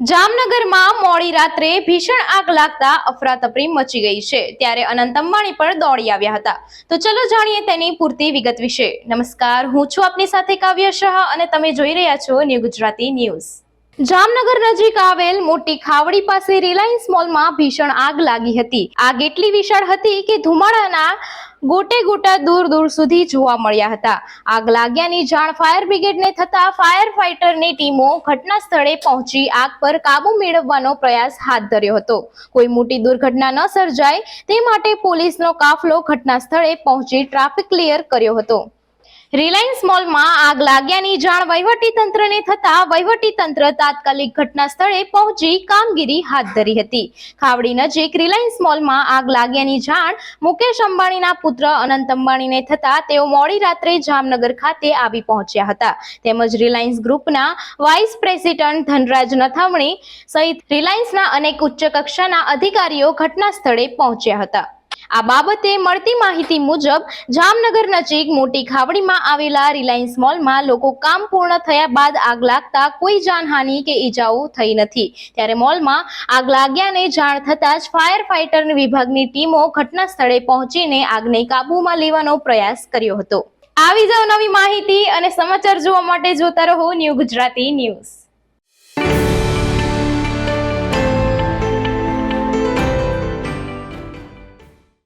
જામનગરમાં મોડી રાત્રે ભીષણ આગ લાગતા અફરાતફરી મચી ગઈ છે. ત્યારે અનંત અંબાણી પણ દોડી આવ્યા હતા. તો ચલો જાણીએ તેની પૂરતી વિગત વિશે. નમસ્કાર, હું છું આપની સાથે કાવ્ય શાહ અને તમે જોઈ રહ્યા છો ન્યૂ ગુજરાતી ન્યૂઝ. જામનગર નજીક આવેલ મોટી ખાવડી પાસે રિલાયન્સ મોલમાં ભીષણ આગ લાગી હતી. આગ એટલી વિશાળ હતી કે ધુમાડાના ગોટે ગોટા દૂર દૂર સુધી જોવા મળ્યા હતા. આગ લાગ્યાની જાણ ફાયર બ્રિગેડને થતા ફાયર ફાઇટરની ટીમો ઘટના સ્થળે પહોંચી આગ પર કાબુ મેળવવાનો પ્રયાસ હાથ ધર્યો હતો. કોઈ મોટી દુર્ઘટના ન સર્જાય તે માટે પોલીસનો કાફલો ઘટના સ્થળે પહોંચી ટ્રાફિક ક્લિયર કર્યો હતો. રિલાયન્સ મોલમાં આગ લાગ્યાની જાણ વહીવટી તંત્રને થતા વહીવટી તંત્ર તાત્કાલિક ઘટના સ્થળે પહોંચી કામગીરી હાથ ધરી હતી. ખાવડી નજીક રિલાયન્સ મોલમાં આગ લાગ્યાની જાણ મુકેશ અંબાણીના પુત્ર અનંત અંબાણીને થતા તેઓ મોડી રાત્રે જામનગર ખાતે આવી પહોંચ્યા હતા. તેમજ રિલાયન્સ ગ્રુપના વાઇસ પ્રેસિડન્ટ ધનરાજ નથામણી સહિત રિલાયન્સના અનેક ઉચ્ચ કક્ષાના અધિકારીઓ ઘટના સ્થળે પહોંચ્યા હતા. આ બાબતે મળતી માહિતી મુજબ જામનગર નજીક મોટી ખાવડીમાં આવેલા રિલાયન્સ મોલમાં લોકો કામ પૂર્ણ થયા બાદ આગ લાગતા કોઈ જાનહાનિ કે ઈજાઓ થઈ નથી. ત્યારે મોલમાં આગ લાગ્યાને જાણ થતાં જ ફાયર ફાઇટર વિભાગની ટીમો ઘટના સ્થળે પહોંચીને આગને કાબૂમાં લેવાનો પ્રયાસ કર્યો હતો. આવી જ નવી માહિતી અને સમાચાર જોવા માટે જોતા રહો ન્યૂ ગુજરાતી ન્યૂઝ.